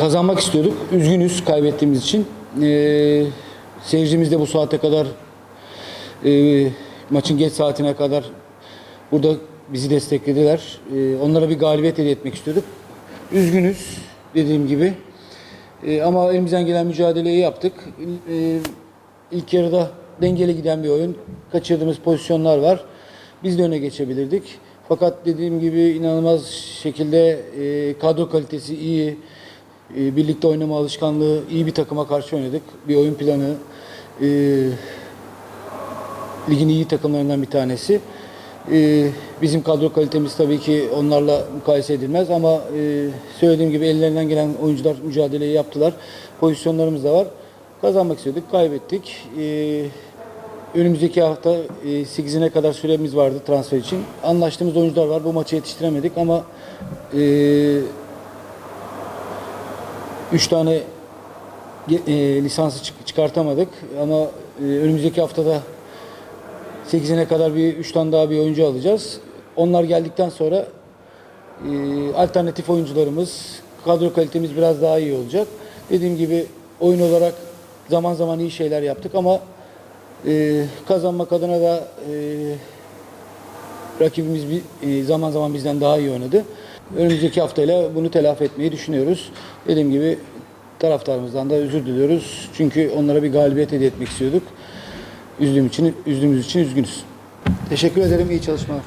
kazanmak istiyorduk. Üzgünüz kaybettiğimiz için. Ee, seyircimiz de bu saate kadar e, maçın geç saatine kadar burada bizi desteklediler. Ee, onlara bir galibiyet hediye etmek istiyorduk. Üzgünüz dediğim gibi. Ee, ama elimizden gelen mücadeleyi yaptık. Ee, ilk yarıda dengeli giden bir oyun. Kaçırdığımız pozisyonlar var. Biz de öne geçebilirdik. Fakat dediğim gibi inanılmaz şekilde e, kadro kalitesi iyi, e, birlikte oynama alışkanlığı, iyi bir takıma karşı oynadık. Bir oyun planı, e, ligin iyi takımlarından bir tanesi. Ee, bizim kadro kalitemiz tabii ki onlarla mukayese edilmez ama e, söylediğim gibi ellerinden gelen oyuncular mücadeleyi yaptılar. Pozisyonlarımız da var. Kazanmak istiyorduk, kaybettik. Ee, önümüzdeki hafta e, 8'ine kadar süremiz vardı transfer için. Anlaştığımız oyuncular var. Bu maçı yetiştiremedik ama e, 3 tane e, lisansı çık- çıkartamadık ama e, önümüzdeki haftada 8'ine kadar bir 3 tane daha bir oyuncu alacağız. Onlar geldikten sonra e, alternatif oyuncularımız, kadro kalitemiz biraz daha iyi olacak. Dediğim gibi oyun olarak zaman zaman iyi şeyler yaptık ama e, kazanmak adına da e, rakibimiz bir, e, zaman zaman bizden daha iyi oynadı. Önümüzdeki haftayla bunu telafi etmeyi düşünüyoruz. Dediğim gibi taraftarımızdan da özür diliyoruz. Çünkü onlara bir galibiyet hediye etmek istiyorduk. Üzdüğüm için, üzdüğümüz için üzgünüz. Teşekkür ederim. İyi çalışmalar.